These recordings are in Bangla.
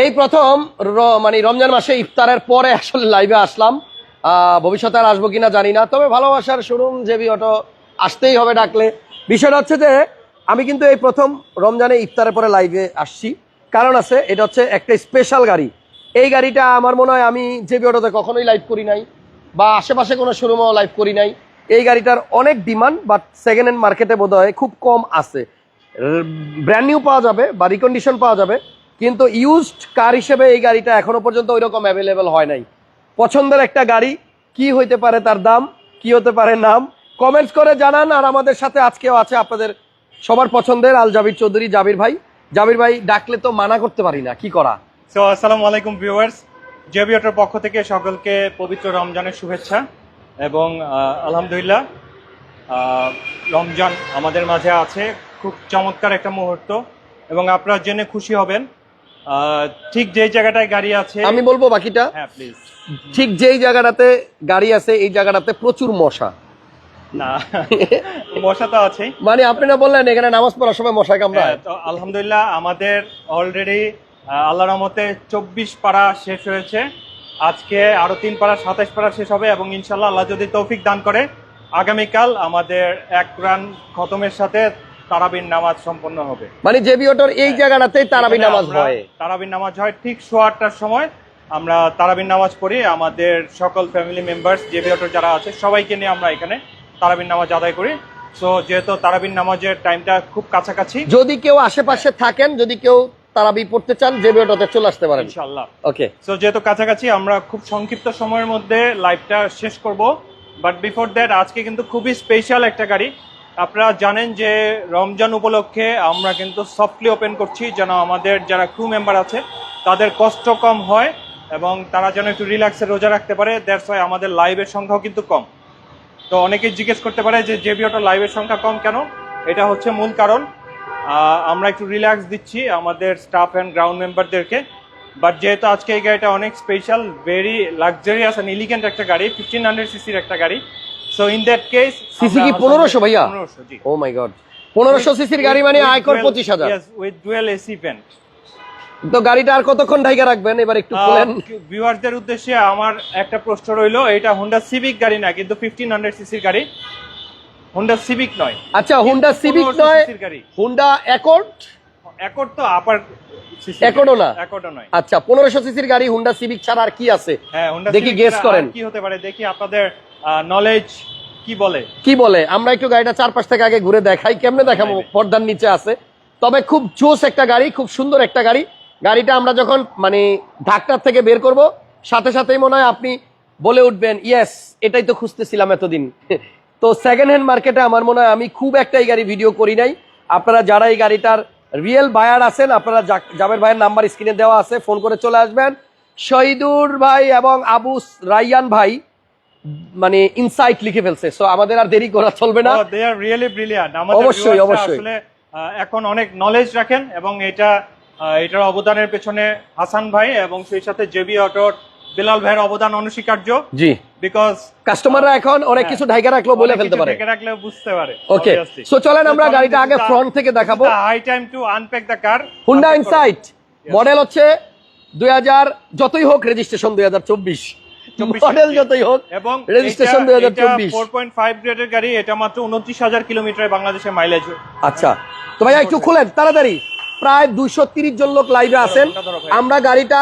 এই প্রথম মানে রমজান মাসে ইফতারের পরে আসলে লাইভে আসলাম। ভবিষ্যতে আর আসব কিনা জানি না, তবে ভালোবাসার শোরুম জেবি অটো আসতেই হবে ডাকলে। বিষয়টা হচ্ছে যে, আমি কিন্তু এই প্রথম রমজানে ইফতারের পরে লাইভে আসছি। কারণ আছে, এটা হচ্ছে একটা স্পেশাল গাড়ি। এই গাড়িটা আমার মনে হয় আমি জেবি অটোতে কখনোই লাইভ করি নাই, বা আশেপাশে কোনো শোরুমেও লাইভ করি নাই। এই গাড়িটার অনেক ডিমান্ড বাট সেকেন্ড হ্যান্ড মার্কেটে বোধ খুব কম আছে। ব্র্যান্ড নিউ পাওয়া যাবে, বা রিকন্ডিশন পাওয়া যাবে। কিন্তু ইউজড কার হিসেবে এই গাড়িটা এখনও পর্যন্ত ওই রকম অ্যাভেলেবেল হয় নাই। পছন্দের একটা গাড়ি, কি হইতে পারে তার দাম, কি হতে পারে নাম কমেন্টস করে জানান। আর আমাদের সাথে আজকেও আছে আপনাদের সবার পছন্দের আল জাবির চৌধুরী, জাবির ভাই। জাবির ভাই, ডাকলে তো মানা করতে পারি না, কি করা? সো আসসালামু আলাইকুম ভিউয়ার্স জেবি অটোর পক্ষ থেকে সকলকে পবিত্র রমজানের শুভেচ্ছা এবং আলহামদুলিল্লাহ রমজান আমাদের মাঝে আছে। খুব চমৎকার একটা মুহূর্ত এবং আপনারা জেনে খুশি হবেন ঠিক যেই জায়গাটায় গাড়ি আছে আমি বলব বাকিটা। হ্যাঁ প্লিজ ঠিক যেই জায়গাটাতে গাড়ি আছে এই জায়গাটাতে প্রচুর মশা। না মশা তো মানে আপনি না বললেন এখানে নামাজ পড়ার সময় মশায় কামড়ায়। হ্যাঁ, তো আলহামদুলিল্লাহ আমাদের অলরেডি আল্লাহ রহমতে চব্বিশ পাড়া শেষ হয়েছে। আজকে আরও তিন পাড়া সাতাশ পাড়া শেষ হবে এবং ইনশাল্লাহ আল্লাহ যদি তৌফিক দান করে আগামীকাল আমাদের এক রান খতমের সাথে তারাবির নামাজ সম্পন্ন হবে। মানে জেবি অটোর এই জায়গাটাতেই তারাবি এখানে নামাজ হয়। তারাবির নামাজ হয় ঠিক সোয়া আটটার সময়। আমরা তারাবির নামাজ পড়ি আমাদের সকল ফ্যামিলি মেম্বার্স জেবি অটোর যারা আছে সবাইকে নিয়ে আমরা এখানে তারাবির নামাজ আদায় করি। সো যেহেতু তারাবির নামাজের টাইমটা খুব কাছাকাছি। যদি কেউ আশেপাশে থাকেন যদি কেউ তারাবি পড়তে চান জেবি অটোতে চলে আসতে পারেন। ইনশাল্লাহ ওকে সো যেহেতু কাছাকাছি আমরা খুব সংক্ষিপ্ত সময়ের মধ্যে লাইভটা শেষ করব। বাট বিফোর দ্যাট আজকে কিন্তু খুবই স্পেশাল একটা গাড়ি। আপনারা জানেন যে রমজান উপলক্ষে আমরা কিন্তু সফটলি ওপেন করছি, যেন আমাদের যারা ক্রু মেম্বার আছে, তাদের কষ্ট কম হয় এবং তারা যেন একটু রিল্যাক্সে রোজা রাখতে পারে। দ্যাটস ওয়াই আমাদের লাইভের সংখ্যাও কিন্তু কম। তো অনেকেই জিজ্ঞেস করতে পারে যে জেবি অটো লাইভের সংখ্যা কম কেন? এটা হচ্ছে মূল কারণ। আমরা একটু রিল্যাক্স দিচ্ছি আমাদের স্টাফ অ্যান্ড গ্রাউন্ড মেম্বারদেরকে বাট যেহেতু আজকে এই গাড়িটা অনেক special very luxurious and elegant একটা গাড়ি ফিফটিন হান্ড্রেড সিসির একটা গাড়ি so in that case CC কি 1500 ভাইয়া? পনেরোশো জি। ও মাই গড পনেরোশো সিসির গাড়ি মানে আয়কর পঁচিশ হাজার। উইথ ডুয়েল এসি পেন্ট তো গাড়িটা আর কতক্ষণ ঢাইকা রাখবেন? এবার একটু খুলেন ভিউয়ারদের উদ্দেশ্যে আমার একটা প্রশ্ন রইল এটা হোন্ডা সিভিক গাড়ি না কিন্তু ফিফটিন হান্ড্রেড সিসির গাড়ি। হোন্ডা সিভিক নয়। আচ্ছা হুন্ডা সিভিক 1500 নয় হুন্ডা অ্যাকর্ড অ্যাকর্ড তো আপার Accord-ও না? অ্যাকর্ডও নয়। আচ্ছা পনেরোশো সিসির গাড়ি হুন্ডা সিভিক ছাড়া আর কি আছে? হ্যাঁ দেখি আর করেন। কি হতে পারে? দেখি আপনাদের নলেজ কি বলে? কি বলে? আমরা একটু গাড়িটা চারপাশ থেকে আগে ঘুরে দেখাই কেমনে দেখাবো। পর্দার নিচে আছে। তবে খুব জোস একটা গাড়ি খুব সুন্দর একটা গাড়ি। গাড়িটা আমরা যখন মানে ঢাকটার থেকে বের করব সাথে সাথেই মনে হয় আপনি বলে উঠবেন ইয়েস এটাই তো খুঁজতেছিলাম এতদিন। তো সেকেন্ড হ্যান্ড মার্কেটে আমার মনে হয় আমি খুব একটা এই গাড়ি ভিডিও করি নাই। আপনারা যারা এই গাড়িটার রিয়েল বায়ার আছেন আপনারা জাবের ভাইয়ের নাম্বার স্ক্রিনে দেওয়া আছে ফোন করে চলে আসবেন। শহীদুর ভাই এবং আবু রাইয়ান ভাই মানে ইনসাইট লিখে ফেলছে। সো আমাদের আর দেরি করা চলবে না। দে আর রিয়েলি ব্রিলিয়ান্ট আমাদের অবশ্যই, অবশ্যই। আসলে এখন অনেক নলেজ রাখেন এবং এটা এটার অবদানের পেছনে হাসান ভাই এবং সেই সাথে জেবি অটোর বিলাল ভাইয়ের অবদান অনস্বীকার্য। জি। বিকজ কাস্টমাররা এখন অনেক কিছু ঢাইকা রাখল বলে ফেলতে পারে। ঢাইকা রাখলে বুঝতে পারে ওকে সো চলেন আমরা গাড়িটা আগে ফ্রন্ট থেকে দেখাবো। Hi time to unpack the car. Honda Insight model হচ্ছে দুই হাজার যতই হোক রেজিস্ট্রেশন দুই হাজার চব্বিশ। মডেল যতই হোক এবং রেজিস্ট্রেশন দুই হাজার চব্বিশ। ফোর পয়েন্ট ফাইভ গ্রেডের গাড়ি এটা মাত্র উনত্রিশ হাজার কিলোমিটার বাংলাদেশে মাইলেজ আচ্ছা। তো ভাইয়া একটু খুলেন তাড়াতাড়ি। প্রায় দুইশো তিরিশ জন লোক লাইভে আছেন। আমরা গাড়িটা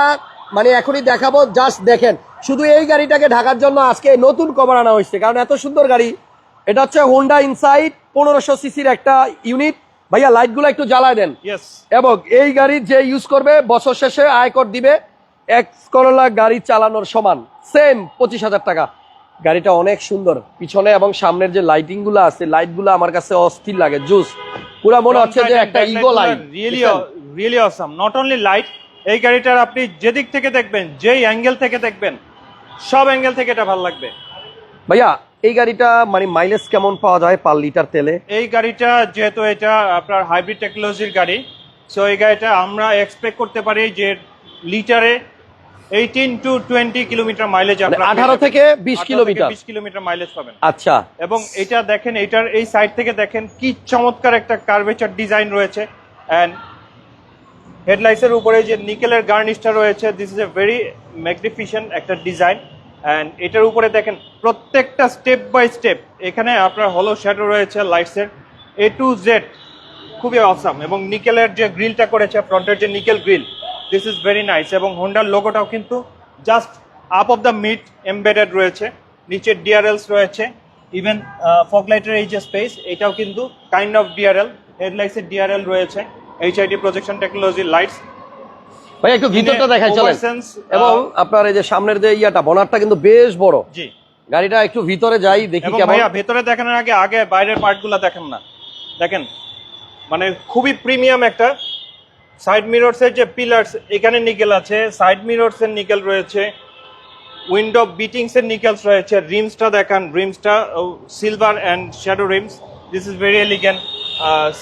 মানে এখনই দেখাবো জাস্ট দেখেন। শুধু এই গাড়িটাকে ঢাকার জন্য আজকে নতুন কভার আনা হয়েছে কারণ এত সুন্দর গাড়ি। এটা হচ্ছে হোন্ডা ইনসাইট পনেরোশো সিসির একটা ইউনিট ভাইয়া লাইটগুলো একটু জ্বালায় দেন। এবং এই গাড়ি যে ইউজ করবে বছর শেষে আয়কর দিবে। এক করোলা গাড়ি চালানোর সমান সেম পঁচিশ হাজার টাকা। গাড়িটা অনেক সুন্দর। পিছনে এবং সামনের যে লাইটিংগুলো আছে লাইটগুলো আমার কাছে অস্থির লাগে জুস। পুরা মনে হচ্ছে যে একটা ego light really really awesome not only light এই গাড়িটার আপনি যেদিক থেকে দেখবেন যেই অ্যাঙ্গেল থেকে দেখবেন সব অ্যাঙ্গেল থেকে এটা ভালো লাগবে। ভাইয়া এই গাড়িটা মানে মাইলেজ কেমন পাওয়া যায় পার লিটার তেলে? এই গাড়িটা যেহেতু এটা আপনার হাইব্রিড টেকনোলজির গাড়ি সো এই গাড়িটা আমরা এক্সপেক্ট করতে পারি যে লিটারে eighteen to twenty kilometre mileage আঠারো থেকে বিশ কিলোমিটার বিশ কিলোমিটার মাইলেজ পাবেন। আচ্ছা। এবং এটা দেখেন এটার এই সাইড থেকে দেখেন কি চমৎকার একটা কার্ভেচার ডিজাইন রয়েছে। অ্যান্ড হেডলাইটসের উপরে যে নিকেলের গার্নিশটা রয়েছে this is a very magnificent একটা ডিজাইন অ্যান্ড এটার উপরে দেখেন প্রত্যেকটা স্টেপ বাই স্টেপ এখানে আপনার হলো শ্যাডো রয়েছে লাইটসের এ টু জেড খুবই অসাম এবং নিকেলের যে গ্রিলটা করেছে ফ্রন্টের যে nickel grille this is very nice এবং হোন্ডার লোগোটাও কিন্তু just up of the mid embedded রয়েছে। নিচে ডিআরএলস রয়েছে। ইভেন ফগলাইটের এই যে স্পেস এটাও কিন্তু কাইন্ড অফ ডিআরএল হেডলাইটসের ডিআরএল রয়েছে। এইচআইডি প্রজেকশন টেকনোলজি লাইটস ভাই একটু ভিতরটা দেখাই চলেন। এবং আপনার এই যে সামনের যে ইয়াটা বনারটা কিন্তু বেশ বড়। জি। গাড়িটা একটু ভিতরে যাই দেখি কেমন। ভাইয়া ভেতরে দেখানোর আগে আগে বাইরের পার্টগুলো দেখেন না। দেখেন মানে খুবই প্রিমিয়াম একটা সাইড মিররস এর যে পিলার্স এখানে নিকেল আছে। সাইড মিররস এর নিকেল রয়েছে। উইন্ডো বিটিংস এর নিকেলস রয়েছে। রিমসটা দেখান। রিমসটা silver and shadow rims this is very elegant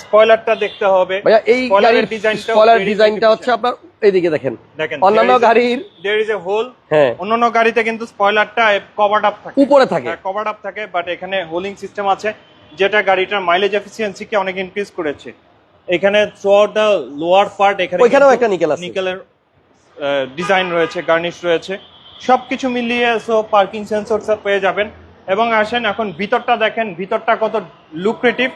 স্পয়লারটা দেখতে হবে। এই গাড়ির এর ডিজাইনটাও স্পয়লার ডিজাইনটা হচ্ছে আপনার এইদিকে দেখেন। দেখেন অন্যান্য গাড়ির দেয়ার ইজ এ হোল হ্যাঁ। অন্যান্য গাড়িতে কিন্তু স্পয়লারটা কভারড আপ থাকে। উপরে থাকে। কভার আপ থাকে বাট এখানে হোলিং সিস্টেম আছে যেটা গাড়িটার মাইলেজ এফিসিয়েন্সিকে অনেক ইনক্রিজ করেছে। এখানে থ্রুআউট দ্য লোয়ার পার্ট এখানে ওইখানেও একটা নিকেল আছে। নিকেলের ডিজাইন রয়েছে গার্নিশ রয়েছে। সবকিছু মিলিয়ে সো পার্কিং সেন্সর পেয়ে যাবেন। এবং আসেন এখন ভিতরটা দেখেন ভিতরটা কত লুক্রেটিভ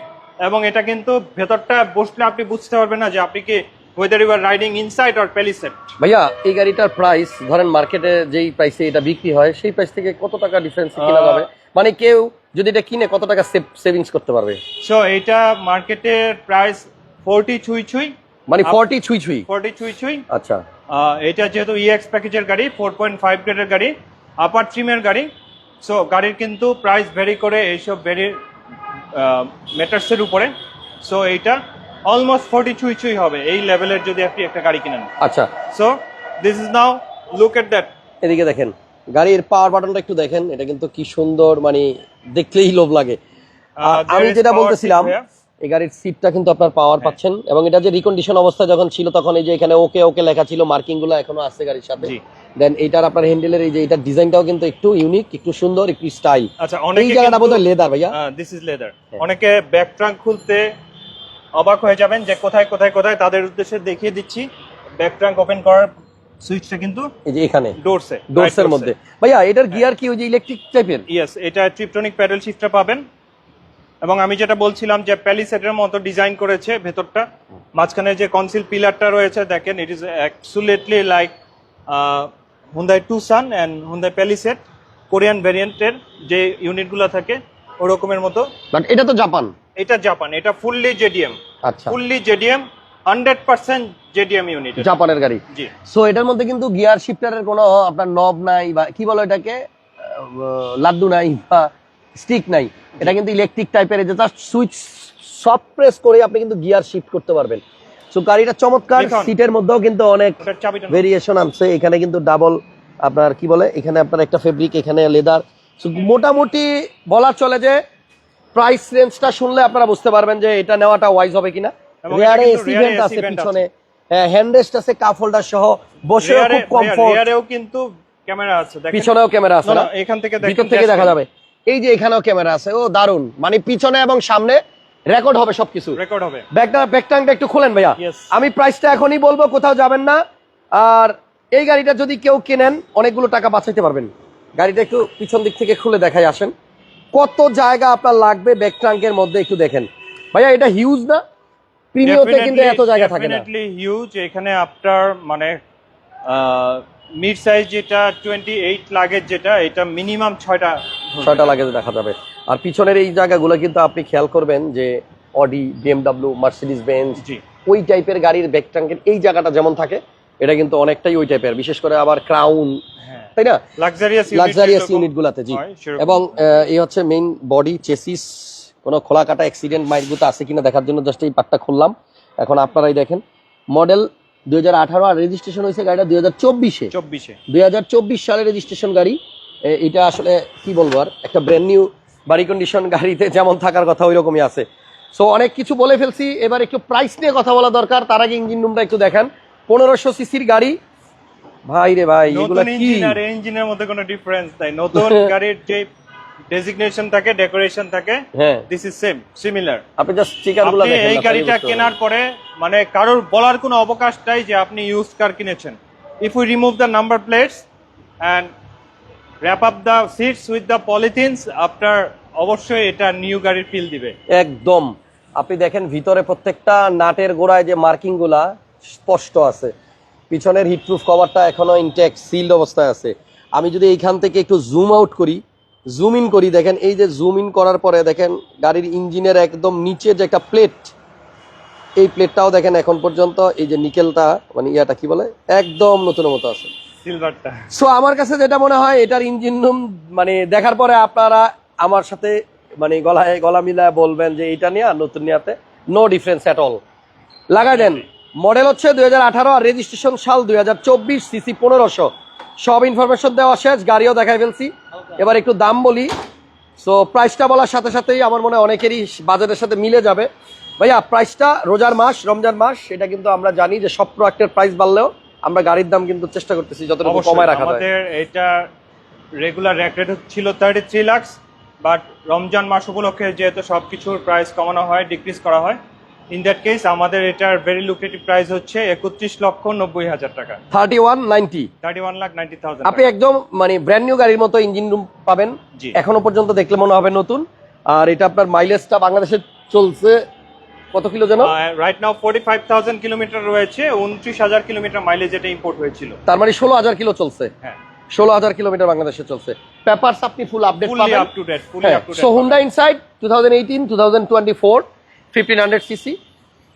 এবং এটা কিন্তু ভেতরটা বসলে আপনি বুঝতে পারবেন না যে আপনি কি whether you are riding inside or Palisade ভাইয়া এই গাড়িটার প্রাইস ধরেন মার্কেটে যেই প্রাইসে এটা বিক্রি হয় সেই প্রাইস থেকে কত টাকা ডিফারেন্স কিনা যাবে? মানে কেউ যদি এটা কিনে কত টাকা সেভিংস করতে পারবে? সো এটা মার্কেটের প্রাইস ফোরটি ছুঁই ছুঁই। মানে ফর্টি ছুঁই ছুঁই? ফোরটি ছুঁই ছুঁই। আচ্ছা। এটা যেহেতু ইএক্স প্যাকেজের গাড়ি ফোর পয়েন্ট ফাইভ গ্রেডের গাড়ি আপার ট্রিমের গাড়ি। সো গাড়ির কিন্তু প্রাইস ভেরি করে এইসব ভেরি মেটার্সের উপরে। সো এইটা অলমোস্ট ফোরটি ছুঁই ছুঁই হবে এই লেভেলের যদি আপনি একটা গাড়ি কিনেন। আচ্ছা। So this is now look at that এদিকে দেখেন গাড়ির পাওয়ার বাটনটা একটু দেখেন এটা কিন্তু কি সুন্দর মানে দেখলেই লোভ লাগে। আমি যেটা বলতেছিলাম. এই গাড়ির সিটটা কিন্তু আপনার পাওয়ার পাচ্ছেন এবং এটা যে রিকন্ডিশন অবস্থা যখন ছিল তখন এই যে এখানে ওকে ওকে লেখা ছিল মার্কিংগুলো এখনও আছে গাড়ির সাথে। দেন এটার আপনার হ্যান্ডেলের এই যে এটার ডিজাইনটাও কিন্তু একটু ইউনিক একটু সুন্দর একটু স্টাইল আচ্ছা এই জায়গাটা বোধহয় লেদার ভাইয়া। দিস ইজ লেদার হ্যাঁ। অনেকে ব্যাক ট্রাঙ্ক খুলতে অবাক হয়ে যাবেন যে কোথায় কোথায় কোথায় তাদের উদ্দেশ্যে দেখিয়ে দিচ্ছি। ব্যাক ট্রাঙ্ক ওপেন করার সুইচটা কিন্তু এই যে এখানে। ডোরসে ডোরসের মধ্যে। ভাইয়া এটার গিয়ার কি ওই যে ইলেকট্রিক টাইপের ইয়েস এটা ট্রিপটনিক প্যাডেল শিফটটা পাবেন। এবং আমি যেটা বলছিলাম যে প্যালিসেটের মতো ডিজাইন করেছে ভেতরটা। মাঝখানে যে কনসিল পিলারটা রয়েছে দেখেন it is absolutely like Hyundai Tucson and Hyundai Palisade Korean ভ্যারিয়েন্টের যে ইউনিটগুলো থাকে ওরকমের মতো। বাট এটা তো জাপান। এটা জাপান এটা ফুললি জেডিএম আচ্ছা। Fully JDM hundred percent JDM unit জাপানের গাড়ি। জি। সো এটার মধ্যে কিন্তু গিয়ার শিফটারের কোনো আপনার নব নাই বা কি বলো এটাকে? লাড্ডু নাই বা স্টিক নাই। এটা কিন্তু ইলেকট্রিক টাইপের যে জাস্ট সুইচ সব প্রেস করে আপনি কিন্তু গিয়ার শিফট করতে পারবেন। সো গাড়িটা চমৎকার সিটের মধ্যেও কিন্তু অনেক। ভেরিয়েশন আনছে। এখানে কিন্তু ডাবল আপনার কি বলে? এখানে আপনার একটা ফেব্রিক এখানে লেদার সো মোটামুটি বলা চলে যে প্রাইস রেঞ্জটা শুনলে আপনারা বুঝতে পারবেন যে এটা নেওয়াটা ওয়াইজ হবে কিনা। রেয়ারে এসি ভেন্ট আছে পিছনে। হ্যান্ড রেস্ট আছে কাপ হোল্ডার সহ। বসেও রেয়ারে খুব কমফোর্ট রেয়ারেও কিন্তু ক্যামেরা আছে। পিছনেও ক্যামেরা আছে এখান থেকে ভিতর থেকে দেখা যাবে। এই যে এখানেও ক্যামেরা আছে। ও দারুণ মানে পিছনে এবং সামনে রেকর্ড হবে সবকিছু। রেকর্ড হবে। ব্যাগটা ব্যাগটাংটা একটু খুলেন ভাইয়া। আমি প্রাইসটা এখনই বলব কোথাও যাবেন না। আর এই গাড়িটা যদি কেউ কেনেন অনেকগুলো টাকা বাঁচাইতে পারবেন। গাড়িটা একটু পিছন দিক থেকে খুলে দেখাই আসেন। কত জায়গা আপনার লাগবে ব্যাগ ট্রাঙ্কের মধ্যে একটু দেখেন। ভাইয়া এটা হিউজ না? প্রিমিয়তে কিন্তু এত জায়গা থাকে না। হিউজ এখানে আপনার মানে মিড সাইজ যেটা টোয়েন্টি এইট লাগেজ যেটা এটা মিনিমাম ছয়টা ছয়টা লাগে দেখা যাবে। আর পিছনের এই জায়গাগুলো কিন্তু আপনি খেয়াল করবেন যে অডি বিএমডাব্লিউ মার্সিডিস বেঞ্চ ওই টাইপের গাড়ির ব্যাক ট্রাঙ্কের এই জায়গাটা যেমন থাকে এটা কিন্তু অনেকটাই ওই টাইপের বিশেষ করে আবার ক্রাউন হ্যাঁ। তাই না? লাক্সারিয়াস লাক্সারিয়াস ইউনিট গুলাতে জি। এবং এই হচ্ছে মেইন বডি চেসিস কোনো খোলা কাটা অ্যাক্সিডেন্ট মাইটগুলো আছে কিনা দেখার জন্য জাস্ট এই পার্টটা খুললাম। এখন আপনারাই দেখেন মডেল দুই হাজার আঠারো আর রেজিস্ট্রেশন হয়েছে গাড়িটা দুই হাজার চব্বিশে। দুই সালের রেজিস্ট্রেশন গাড়ি এটা আসলে কি বলব আর? একটা ব্র্যান্ড নিউ বাড়ি কন্ডিশন গাড়িতে যেমন থাকার কথা ওই রকমই আছে। সো অনেক কিছু বলে ফেলছি। এবার একটু প্রাইস নিয়ে কথা বলা দরকার। তার আগে ইঞ্জিন রুমটা একটু দেখেন। পনেরোশো সিসির গাড়ি। ভাই রে ভাই এগুলা কি? আর ইঞ্জিনের মধ্যে কোনো ডিফারেন্স নাই। নতুন গাড়ির যে ডেজিগনেশন থাকে ডেকোরেশন থাকে দিস ইজ সেম সিমিলার আপনি জাস্ট স্টিকারগুলো আপনি দেখেন এই গাড়িটা কেনার পরে মানে কারোর বলার কোনো অবকাশ নাই যে আপনি ইউজ কার কিনেছেন। If we remove the number plates and wrap up the seats with the polythenes আপনার অবশ্যই এটা নিউ গাড়ির ফিল দিবে। একদম। আপনি দেখেন ভিতরে প্রত্যেকটা নাটের গোড়ায় যে মার্কিংগুলা স্পষ্ট আছে। পিছনের হিটপ্রুফ কভারটা এখনও ইনটেক্ট সিলড অবস্থায় আছে। আমি যদি এইখান থেকে একটু জুম আউট করি জুম ইন করি, দেখেন এই যে জুম ইন করার পরে দেখেন গাড়ির ইঞ্জিনের একদম নিচে যে একটা প্লেট এই প্লেটটাও দেখেন এখন পর্যন্ত এই যে নিকেলটা মানে ইয়াটা কি বলে? একদম নতুন মতো আছে। সিলভারটা সো আমার কাছে যেটা মনে হয়, এটার ইঞ্জিন রুম মানে দেখার পরে আপনারা আমার সাথে মানে গলায়, গলা মিলায় বলবেন যে এটা নিয়ে আর নতুন নিয়াতে নো ডিফারেন্স অ্যাট অল লাগাই দেন। মডেল হচ্ছে দুই হাজার আঠারো আর রেজিস্ট্রেশন সাল দুই হাজার চব্বিশ সিসি পনেরোশো। সব ইনফরমেশন দেওয়া শেষ, গাড়িও দেখাই ফেলছি। এবার একটু দাম বলি। সো প্রাইসটা বলার সাথে সাথেই আমার মনে হয় অনেকেরই বাজেটের সাথে মিলে যাবে। ভাইয়া প্রাইসটা রোজার মাস, রমজান মাস, এটা কিন্তু আমরা জানি যে সব প্রোডাক্টের প্রাইস বাড়লেও আমরা গাড়ির দাম কিন্তু চেষ্টা করতেছি যতটুকু কমায় রাখা যায়। আমাদের এটা রেগুলার রেট রেট ছিল thirty three lakhs but Ramzan মাস উপলক্ষে যেহেতু সব কিছুর প্রাইস কমানো হয় ডিক্রিজ করা হয় ইন দ্যাট কেস আমাদের এটার ভেরি লুক্রেটিভ প্রাইস হচ্ছে একত্রিশ লক্ষ নব্বই হাজার টাকা। Thirty one ninety thirty one lakh ninety thousand আপনি একদম মানে ব্র্যান্ড নিউ গাড়ির মতো ইঞ্জিন রুম পাবেন। এখনও পর্যন্ত দেখলে মনে হবে নতুন। আর এটা আপনার মাইলেজটা বাংলাদেশে চলছে কত কিলো যেন right now forty five thousand kilometre রয়েছে উনত্রিশ হাজার কিলোমিটার মাইলেজ এটা ইম্পোর্ট হয়েছিল। তার মানে ষোলো হাজার কিলো চলছে। হ্যাঁ। ষোলো হাজার কিলোমিটার বাংলাদেশে চলছে। পেপারস আপনি ফুল আপডেট পাবেন। আপ টু ডেট হ্যাঁ। Up to so Honda inside two thousand eighteen two thousand twenty four fifteen hundred CC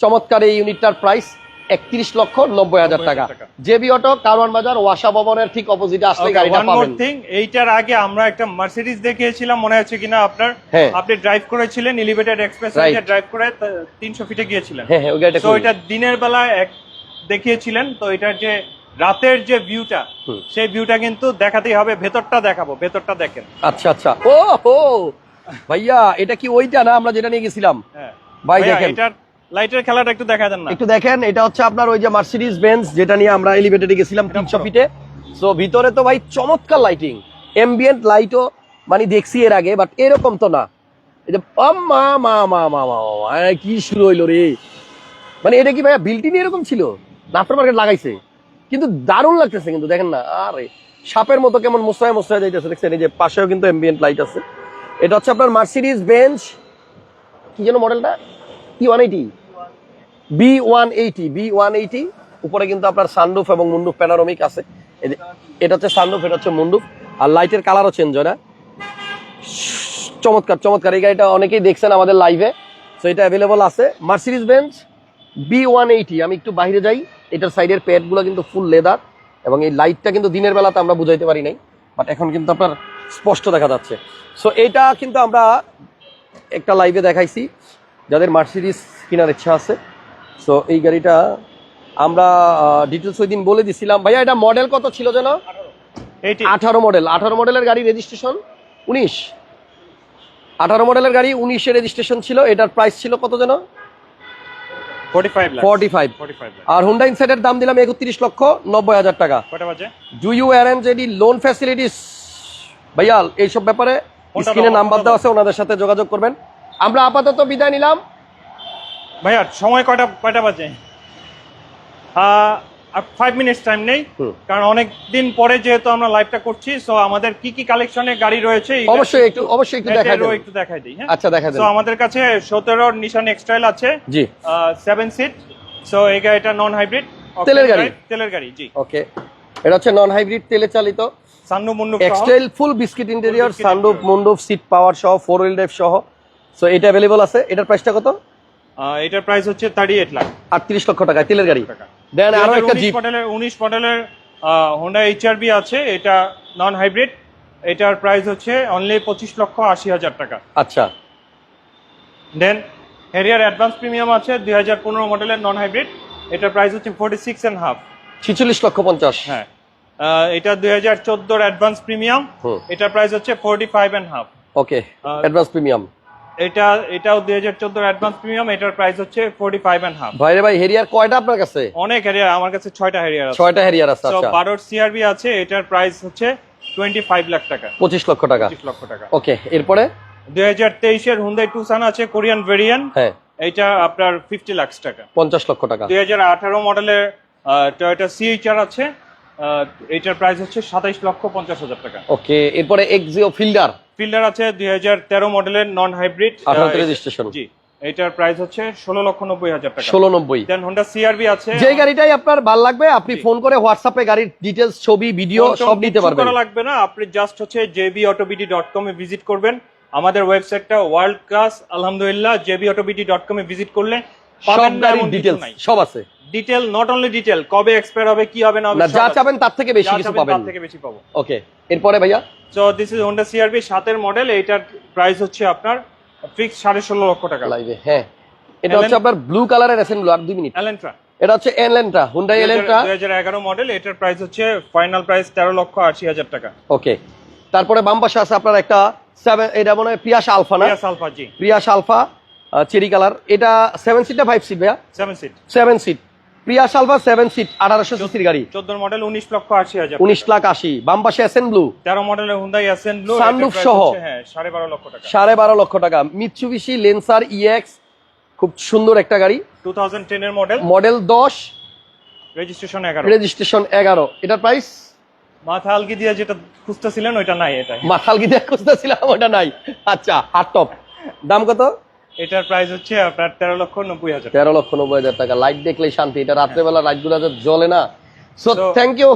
চমৎকার এই ইউনিটটার প্রাইস একত্রিশ লক্ষ নব্বই হাজার টাকা। জেবি অটো কারওয়ান বাজার ওয়াসা ভবনের ঠিক অপোজিটে আসলে গাড়িটা পাবেন। এইটার আগে আমরা একটা মার্সিডিজ দেখিয়েছিলাম মনে আছে কিনা আপনার? হ্যাঁ। আপনি ড্রাইভ করেছিলেন এলিভেটেড এক্সপ্রেস ড্রাইভ করে তিনশো ফিটে গিয়েছিলেন। হ্যাঁ হ্যাঁ তো এটা দিনের বেলা এক দেখিয়েছিলেন তো এটার যে রাতের যে ভিউটা সেই ভিউটা কিন্তু দেখাতেই হবে ভেতরটা দেখাবো ভেতরটা দেখেন। আচ্ছা আচ্ছা। ও হো ভাইয়া এটা কি ওইটা না আমরা যেটা নিয়ে গেছিলাম? হ্যাঁ। ভাই দেখেন। এটার লাইটের খেলাটা একটু দেখা দেন না। একটু দেখেন এটা হচ্ছে আপনার ওই যে মার্সিডিজ বেঞ্চ যেটা নিয়ে আমরা এলিভেটেডে গেছিলাম তিনশো ফিটে সো ভিতরে তো ভাই চমৎকার লাইটিং এমবিয়েন্ট লাইটও মানে দেখছি এর আগে বাট এরকম তো না। আম মা মা কি শুরু হইল রে? মানে এটা কি ভাইয়া বিল্টিন এরকম ছিল? আফটার মার্কেট লাগাইছে। কিন্তু দারুণ লাগতেছে কিন্তু দেখেন না আরে সাপের মতো কেমন মোসায় মোসায় যাইতেছে দেখছেন? এই যে পাশেও কিন্তু এমবিয়েন্ট লাইট আছে। এটা হচ্ছে আপনার মার্সিডিজ বেঞ্চ কি যেন মডেলটা কি one eighty B one eighty B one eighty উপরে কিন্তু আপনার সানরুফ এবং মুন্ডুফ প্যানারোমিক আছে। এটা হচ্ছে সানরুফ এটা হচ্ছে মুন্ডুফ আর লাইটের কালারও চেঞ্জ হয় না। চমৎকার চমৎকার। এই গাড়িটা অনেকেই দেখছেন আমাদের লাইভে সো এটা অ্যাভেলেবল আছে। Mercedes Benz B one eighty আমি একটু বাইরে যাই। এটার সাইডের প্যাডগুলো কিন্তু ফুল লেদার এবং এই লাইটটা কিন্তু দিনের বেলাতে আমরা বুঝাইতে পারি নাই। বাট এখন কিন্তু আপনার স্পষ্ট দেখা যাচ্ছে। সো এটা কিন্তু আমরা একটা লাইভে দেখাইছি। যাদের মার্সিডিজ কেনার ইচ্ছা আছে। সো এই গাড়িটা আমরা ডিটেলস ওই দিন বলে দিছিলাম। ভাইয়া এটা মডেল কত ছিল যেন? আঠারো মডেল আঠারো মডেলের গাড়ি রেজিস্ট্রেশন উনিশ। আঠারো মডেলের গাড়ি উনিশে রেজিস্ট্রেশন ছিল। এটার প্রাইস ছিল কত যেন? আর হুন্ডা ইনসাইডের দাম দিলাম একত্রিশ লক্ষ নব্বই হাজার টাকা। Do you arrange eddy loan facilities ভাইয়া এইসব ব্যাপারে স্ক্রিনে নাম্বার দেওয়া আছে ওনাদের সাথে যোগাযোগ করবেন। আমরা আপাতত বিদায় নিলাম। ভাইয়া সময় কয়টা কয়টা বাজে? ফাইভ মিনিটস টাইম নেই কারণ অনেক দিন পরে যেহেতু আমরা লাইভটা করছি সো আমাদের কি কি কালেকশনের গাড়ি রয়েছে অবশ্যই একটু অবশ্যই একটু দেখাই এটারও একটু দেখাই দিই হ্যাঁ? আচ্ছা দেখা দেন সো আমাদের কাছে সতেরোর নিশান এক্সট্রাইল আছে জি। সেভেন সিট সো এই গাড়িটা নন হাইব্রিড তেলের গাড়ি? তেলের গাড়ি জি। ওকে এটা হচ্ছে নন হাইব্রিড তেলে চালিত। সান্নু মুন্নু এক্সটেল full biscuit interior sunroof মুন্ডুফ seat power সহ ফোর হুইল ড্রাইভ সহ। সো এটা অ্যাভেলেবল আছে। এটার প্রাইসটা কত? এটার প্রাইস হচ্ছে থার্টি এইট লাখ আটত্রিশ লক্ষ টাকা তেলের গাড়ি। দেন আরও একটা 2019 জিপ মডেলের উনিশ মডেলের হোন্ডা এইচআরবি আছে। এটা নন হাইব্রিড এটার প্রাইস হচ্ছে অনলি পঁচিশ লক্ষ আশি হাজার টাকা। আচ্ছা। দেন হেরিয়ার অ্যাডভান্স প্রিমিয়াম আছে দুই হাজার পনেরো মডেলের নন হাইব্রিড এটার প্রাইস হচ্ছে ফোর্টি সিক্স অ্যান্ড হাফ ছিচল্লিশ লক্ষ পঞ্চাশ। হ্যাঁ। আহ, এটা দুই হাজার চোদ্দোর অ্যাডভান্স প্রিমিয়াম এটার প্রাইস হচ্ছে forty five and half okay advance premium এটা এটাও দুই হাজার চোদ্দোর অ্যাডভান্স প্রিমিয়াম এটার প্রাইস হচ্ছে ফোর্টি ফাইভ অ্যান্ড হাফ ভাইরে ভাই হেরিয়ার কয়টা আপনার কাছে? অনেক হেরিয়ার আমার কাছে ছয়টা হেরিয়ার আছে। ছয়টা হেরিয়ার আছে আচ্ছা। বারোর সিআরবি আছে এটার প্রাইস হচ্ছে টোয়েন্টি ফাইভ লাখ টাকা। পঁচিশ লক্ষ টাকা। পঁচিশ লক্ষ টাকা। ওকে এরপরে? দুই হাজার তেইশের হুন্দাই টুসান আছে কোরিয়ান ভেরিয়েন্ট হ্যাঁ। এইটা আপনার ফিফটি লাখ টাকা। পঞ্চাশ লক্ষ টাকা। দুই হাজার আঠারো মডেলের টয়োটা সিএইচআর আছে আহ, এইটার প্রাইস হচ্ছে সাতাইশ লক্ষ পঞ্চাশ হাজার টাকা। ওকে এরপরে এক্সিও ফিল্ডার ফিল্ডার আছে দুই হাজার তেরো মডেলের নন হাইব্রিড রেজিস্ট্রেশন। জি এইটার প্রাইস হচ্ছে ষোলো লক্ষ নব্বই হাজার টাকা। ষোলো নব্বই। দেন হোন্ডা সিআরবি আছে। যে গাড়িটাই আপনার ভালো লাগবে আপনি ফোন করে হোয়াটসঅ্যাপে গাড়ির ডিটেলস ছবি ভিডিও সব নিতে পারবেন। করা লাগবে না আপনি জাস্ট হচ্ছে জেবি অটোবিডি ডট কমে ভিজিট করবেন। আমাদের ওয়েবসাইটটা ওয়ার্ল্ড ক্লাস আলহামদুলিল্লাহ জেবি অটোবিডি ডট কমে ভিজিট করলে সব গাড়ির ডিটেলস সব আছে। ডিটেল নট অনলি ডিটেল কবে এক্সপায়ার হবে কি হবে না হবে যা চাবেন তার থেকে বেশি কিছু পাবেন তার থেকে বেশি পাবো। ওকে এরপরে ভাইয়া? So this is Honda CRV সাতের মডেল এইটার প্রাইস হচ্ছে আপনার ফিক্স সাড়ে ষোলো লক্ষ টাকা। লাইভে হ্যাঁ। এটা হচ্ছে আপনার ব্লু কালারের অ্যাসেম্বলি আর দুই মিনিট। এলেন্ট্রা এটা হচ্ছে এলেন্ট্রা এলেন্ট্রা মডেল এটার প্রাইস হচ্ছে ফাইনাল প্রাইস তেরো লক্ষ আশি হাজার টাকা। ওকে তারপরে বাম পাশে আছে আপনার একটা এটা মনে হয় প্রিয়াস আলফা না? পিয়াস আলফা জি। Prius Alpha cherry colour. এটা সেভেন সিট না ফাইভ সিট ভাইয়া? Seven seat seven seat Prius Alpha seven seat আঠারোশো সিসির গাড়ি। চোদ্দ মডেল উনিশ লক্ষ আশি হাজার উনিশ লাখ আশি। বাম পাশে এসেন ব্লু তেরো মডেলের হুন্দাই অ্যাসেন্ট ব্লু Sunroof সহ। হ্যাঁ সাড়ে বারো লক্ষ টাকা। সাড়ে বারো লক্ষ টাকা। মিৎসুবিশি লেন্সার ইএক্স খুব সুন্দর একটা গাড়ি। টু থাউজেন্ড টেনের মডেল মডেল দশ। রেজিস্ট্রেশন এগারো। রেজিস্ট্রেশন এগারো। এটার প্রাইস মাথা আলগি দিয়ে যেটা খুঁজতেছিলেন ওইটা নাই এটা। মাথা মাথাল গিয়ে খুঁজতেছিলাম ওটা নাই। আচ্ছা হাট টপ দাম কত? এটার প্রাইস হচ্ছে আপনার তেরো লক্ষ নব্বই হাজার তেরো লক্ষ নব্বই হাজার টাকা। লাইট দেখলেই শান্তি। এটা রাত্রেবেলা লাইটগুলো জ্বলে না। So thank you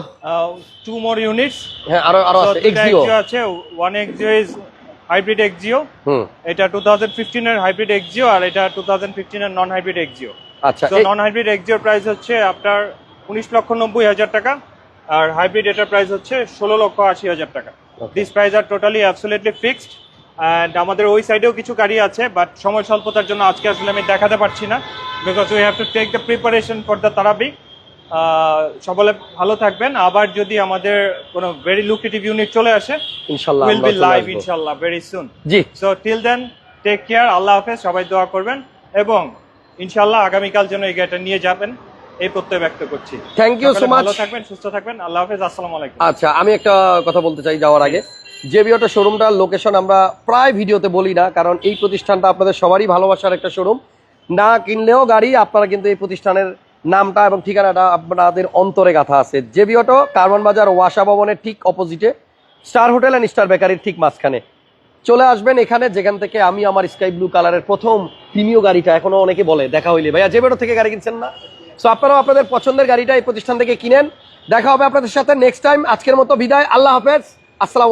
two more units হ্যাঁ আরও আরও আছে এক্সিও আছে one Axio is hybrid Axio hmm. এটা টু থাউজেন্ড ফিফটিনের হাইব্রিড এক্সিও আর এটা টু থাউজেন্ড ফিফটিনের নন হাইব্রিড এক্সিও আচ্ছা তো নন হাইব্রিড এক্সিওর প্রাইস হচ্ছে আপনার উনিশ লক্ষ নব্বই হাজার টাকা আর হাইব্রিড এটার প্রাইস হচ্ছে ষোলো লক্ষ আশি হাজার টাকা। This price are totally absolutely fixed and আমাদের ওই সাইডেও কিছু গাড়ি আছে বাট সময় স্বল্পতার জন্য আজকে আসলে আমি দেখাতে পারছি না because we have to take the preparation for the tarawih সকলে ভালো থাকবেন। আবার যদি আমাদের কোনো ভেরি লুকেটিভ ইউনিট চলে আসে ইনশাল্লাহ উইল বি লাইভ আসব। ইনশাল্লাহ ভেরি সুন জি। So till then take care আল্লাহ হাফেজ সবাই দোয়া করবেন এবং ইনশাল্লাহ আগামীকাল যেন এই গাড়িটা নিয়ে যাবেন এই প্রত্যয় ব্যক্ত করছি। থ্যাংক ইউ সো মাচ ভালো থাকবেন সুস্থ থাকবেন আল্লাহ হাফেজ আসসালামু আলাইকুম। আচ্ছা আমি একটা কথা বলতে চাই যাওয়ার আগে। জেবি অটো শোরুমটার লোকেশন আমরা প্রায় ভিডিওতে বলি না, কারণ এই প্রতিষ্ঠানটা আপনাদের সবারই ভালোবাসার একটা শোরুম। না কিনলেও গাড়ি, আপনারা কিন্তু এই প্রতিষ্ঠানের নামটা এবং ঠিকানাটা আপনাদের অন্তরে গাথা আছে। জেবি অটো, কারওয়ান বাজার, ওয়াসা ভবনের ঠিক অপোজিটে স্টার হোটেল অ্যান্ড স্টার বেকারির ঠিক মাঝখানে। চলে আসবেন এখানে, যেখান থেকে আমি আমার স্কাই ব্লু কালারের প্রথম প্রিমিয় গাড়িটা, এখনও অনেকে বলে, দেখা হইলে। ভাইয়া জেবেটো থেকে গাড়ি কিনছেন না? সো আপনারাও আপনাদের পছন্দের গাড়িটা এই প্রতিষ্ঠান থেকে কিনেন। দেখা হবে আপনাদের সাথে নেক্সট টাইম আজকের মতো বিদায়। আল্লাহ হাফেজ। আসসালাম